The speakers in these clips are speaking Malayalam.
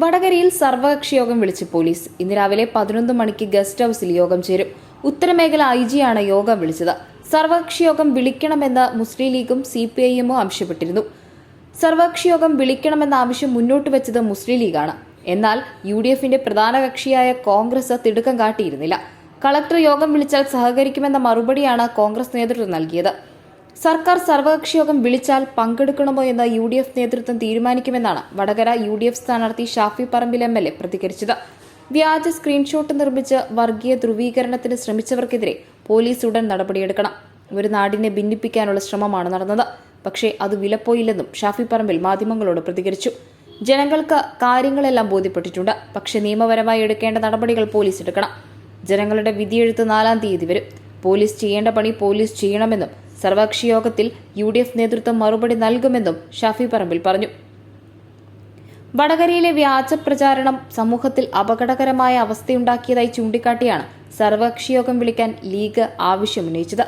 വടകരയിൽ സർവകക്ഷി യോഗം വിളിച്ച് പോലീസ്. ഇന്ന് രാവിലെ പതിനൊന്ന് മണിക്ക് ഗസ്റ്റ് ഹൌസിൽ യോഗം ചേരും. ഉത്തരമേഖല ഐ ജിയാണ് യോഗം വിളിച്ചത്. സർവകക്ഷി യോഗം വിളിക്കണമെന്ന് മുസ്ലിം ലീഗും സി പി ഐ എമ്മും ആവശ്യപ്പെട്ടിരുന്നു. സർവകക്ഷി യോഗം വിളിക്കണമെന്ന ആവശ്യം മുന്നോട്ട് വെച്ചത് മുസ്ലിം ലീഗാണ്. എന്നാൽ യു ഡി എഫിന്റെ പ്രധാന കക്ഷിയായ കോൺഗ്രസ് തിടുക്കം കാട്ടിയിരുന്നില്ല. കളക്ടർ യോഗം വിളിച്ചാൽ സഹകരിക്കുമെന്ന മറുപടിയാണ് കോൺഗ്രസ് നേതൃത്വം നൽകിയത്. സർക്കാർ സർവകക്ഷി യോഗം വിളിച്ചാൽ പങ്കെടുക്കണമോ എന്ന് യു ഡി എഫ് നേതൃത്വം തീരുമാനിക്കുമെന്നാണ് വടകര യു ഡി എഫ് സ്ഥാനാർത്ഥി Shafi Parambil M L A പ്രതികരിച്ചത്. വ്യാജ സ്ക്രീൻഷോട്ട് നിർമ്മിച്ച് വർഗീയ ധ്രുവീകരണത്തിന് ശ്രമിച്ചവർക്കെതിരെ പോലീസ് ഉടൻ നടപടിയെടുക്കണം. ഒരു നാടിനെ ഭിന്നിപ്പിക്കാനുള്ള ശ്രമമാണ് നടന്നത്. പക്ഷേ അത് വിലപ്പോയില്ലെന്നും ഷാഫി പറമ്പിൽ മാധ്യമങ്ങളോട് പ്രതികരിച്ചു. ജനങ്ങൾക്ക് കാര്യങ്ങളെല്ലാം ബോധ്യപ്പെട്ടിട്ടുണ്ട്. പക്ഷേ നിയമപരമായി എടുക്കേണ്ട നടപടികൾ പോലീസ് എടുക്കണം. ജനങ്ങളുടെ വിധിയെഴുത്ത് നാലാം തീയതി വരും. പോലീസ് ചെയ്യേണ്ട പണി പോലീസ് ചെയ്യണമെന്നും സർവകക്ഷി യോഗത്തിൽ യു ഡി എഫ് നേതൃത്വം മറുപടി നൽകുമെന്നും ഷാഫി പറമ്പിൽ പറഞ്ഞു. വടകരയിലെ വ്യാജ പ്രചാരണം സമൂഹത്തിൽ അപകടകരമായ അവസ്ഥയുണ്ടാക്കിയതായി ചൂണ്ടിക്കാട്ടിയാണ് സർവകക്ഷി യോഗം വിളിക്കാൻ ലീഗ് ആവശ്യമുന്നയിച്ചത്.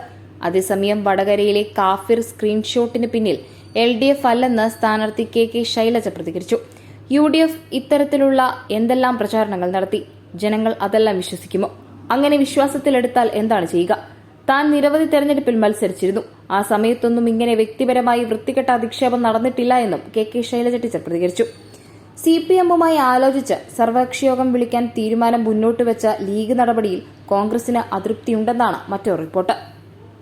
അതേസമയം വടകരയിലെ കാഫിർ സ്ക്രീൻഷോട്ടിന് പിന്നിൽ എൽ ഡി എഫ് അല്ലെന്ന് സ്ഥാനാർത്ഥി കെ കെ ശൈലജ പ്രതികരിച്ചു. യു ഡി എഫ് ഇത്തരത്തിലുള്ള എന്തെല്ലാം പ്രചാരണങ്ങൾ നടത്തി? ജനങ്ങൾ അതെല്ലാം വിശ്വസിക്കുമോ? അങ്ങനെ വിശ്വാസത്തിലെടുത്താൽ എന്താണ് ചെയ്യുക? താൻ നിരവധി തെരഞ്ഞെടുപ്പിൽ മത്സരിച്ചിരുന്നു. ആ സമയത്തൊന്നും ഇങ്ങനെ വ്യക്തിപരമായി വൃത്തികെട്ട അധിക്ഷേപം നടന്നിട്ടില്ല എന്നും കെ കെ ശൈലജ ടീച്ചർ പ്രതികരിച്ചു. സി പി എമ്മുമായി ആലോചിച്ച് സർവകക്ഷിയോഗം വിളിക്കാൻ തീരുമാനം മുന്നോട്ട് വെച്ച ലീഗ് നടപടിയിൽ കോൺഗ്രസിന് അതൃപ്തിയുണ്ടെന്നാണ് മറ്റൊരു റിപ്പോർട്ട്.